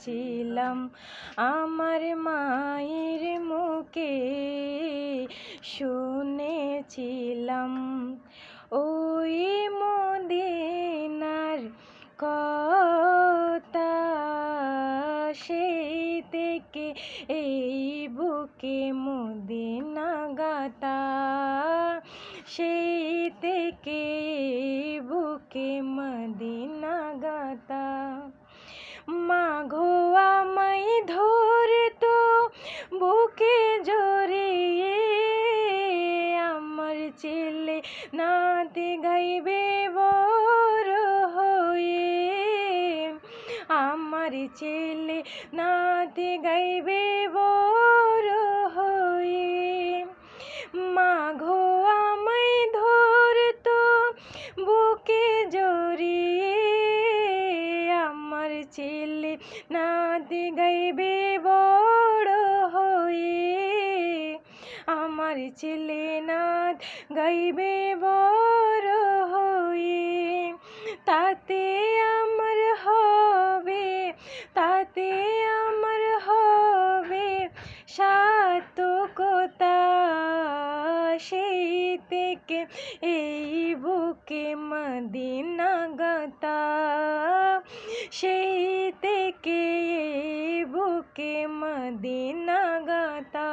ছিলাম আমার মায়ের মুখে। শুনেছিলাম ওই মদিনার কথা। সেই থেকে এই বুকে মদিনা গাতা সেই থেকে বুকে মদিনা গাতা মাঘো আমায় ধরতো বুকে জড়িয়ে আমার ছেলে নাতে গাইবে বড় হয়ে। আমার ছেলে নাতে গাইবে বড় হয়ে। আমার ছেলে গাইবে বড় হয়ে তাতে আমার হবে, তাতে আমার হবে সাতকতা সেই থেকে এই বুকে মদিনা গাতা সেই থেকে এই বুকে মদিনা গাতা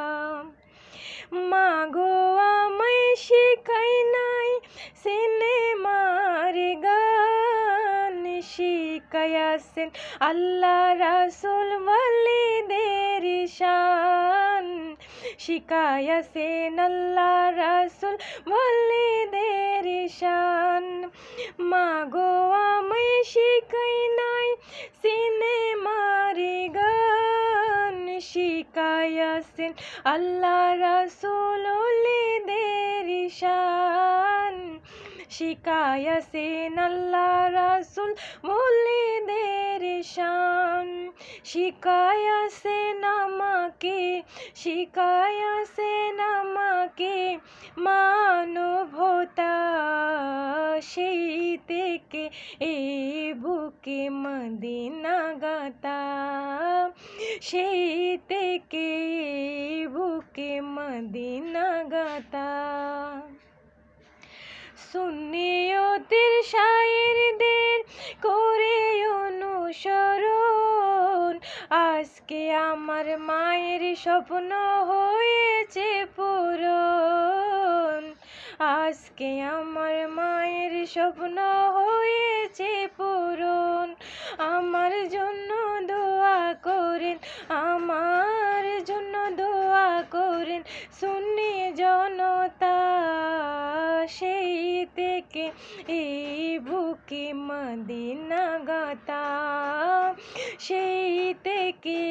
শিখাইয়াছেন আল্লাহ রাসুল ওয়ালিদের শান শিখাইয়াছেন আল্লাহ রাসুল ওয়ালিদের শান মাগো আমায় শিখাই নাই সিনেমার গান। শিখাইয়াছেন আল্লাহ রাসুল শিখাইয়াছেন আল্লাহ রাসুল ওলিদের শান। শিখাইয়াছেন আমাকে শিখাইয়াছেন আমাকে মানবতা সেই থেকে এই বুকে মদিনা গাতা সেই থেকে বুকে মদিনা গাতা আজকে আমার মায়ের স্বপ্ন হয়েছে পূরণ। আজকে আমার মায়ের স্বপ্ন হয়েছে পূরণ। আমার জন্য দোয়া করেন, আমার জন্য দোয়া করেন। থেকে এই বুকে মদিনা গাতা সেই থেকে